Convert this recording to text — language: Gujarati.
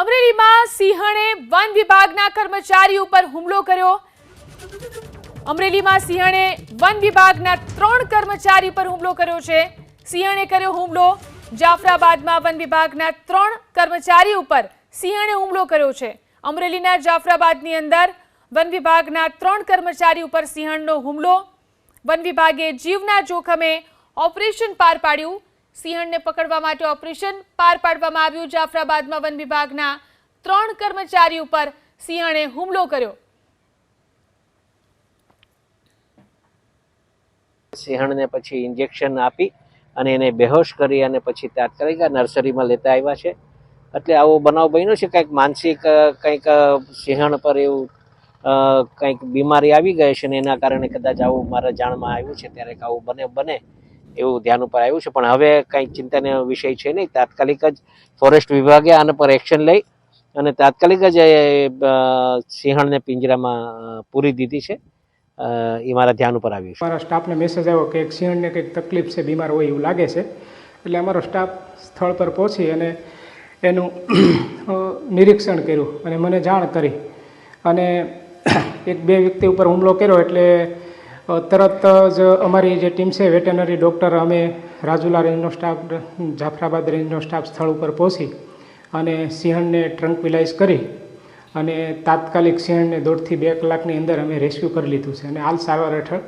અમરેલીમાં સિંહણે વન વિભાગના કર્મચારી ઉપર હુમલો કર્યો. અમરેલીમાં સિંહણે વન વિભાગના ત્રણ કર્મચારી પર હુમલો કર્યો છે. સિંહણે કર્યો હુમલો. જાફરાબાદમાં વન વિભાગના ત્રણ કર્મચારી ઉપર સિંહણે હુમલો કર્યો છે. અમરેલીના જાફરાબાદની અંદર વન વિભાગના ત્રણ કર્મચારી ઉપર સિંહણનો હુમલો. વન વિભાગે જીવના જોખમે ઓપરેશન પાર પાડ્યું. સિંહણને પકડવા માટે ઓપરેશન પાર પાડવામાં આવ્યું. જાફરાબાદમાં વન વિભાગના ત્રણ કર્મચારી ઉપર સિંહણે હુમલો કર્યો. સિંહણને પછી ઇન્જેક્શન આપી અને એને બેહોશ કરી અને પછી તાત્કાલિક નર્સરીમાં લેતા આવ્યા છે. એટલે આવો બનાવ બન્યો છે. કંઈક માનસિક કંઈક સિંહણ પર એવું કંઈક બીમારી આવી ગઈ છે ને એના કારણે કદાચ આવું મારા જાણમાં આવ્યું છે. ત્યારે આવું બને બને. એવું ધ્યાન ઉપર આવ્યું છે. પણ હવે કંઈ ચિંતાનો વિષય છે નહીં. તાત્કાલિક જ ફોરેસ્ટ વિભાગે આના પર એક્શન લઈ અને તાત્કાલિક જ સિંહણને પિંજરામાં પૂરી દીધી છે. એ મારા ધ્યાન ઉપર આવ્યું છે. મારા સ્ટાફને મેસેજ આવ્યો કે સિંહણને કંઈક તકલીફ છે, બીમાર હોય એવું લાગે છે. એટલે અમારો સ્ટાફ સ્થળ પર પહોંચી અને એનું નિરીક્ષણ કર્યું અને મને જાણ કરી. અને એક બે વ્યક્તિ ઉપર હુમલો કર્યો એટલે તરત જ અમારી જે ટીમ છે, વેટેનરી ડૉક્ટર, અમે રાજુલા રેન્જનો સ્ટાફ, જાફરાબાદ રેન્જનો સ્ટાફ સ્થળ ઉપર પહોંચી અને સિંહણને ટ્રંકવિલાઇઝ કરી અને તાત્કાલિક સિંહણને દોઢથી બે કલાકની અંદર અમે રેસ્ક્યુ કરી લીધું છે અને હાલ સારવાર હેઠળ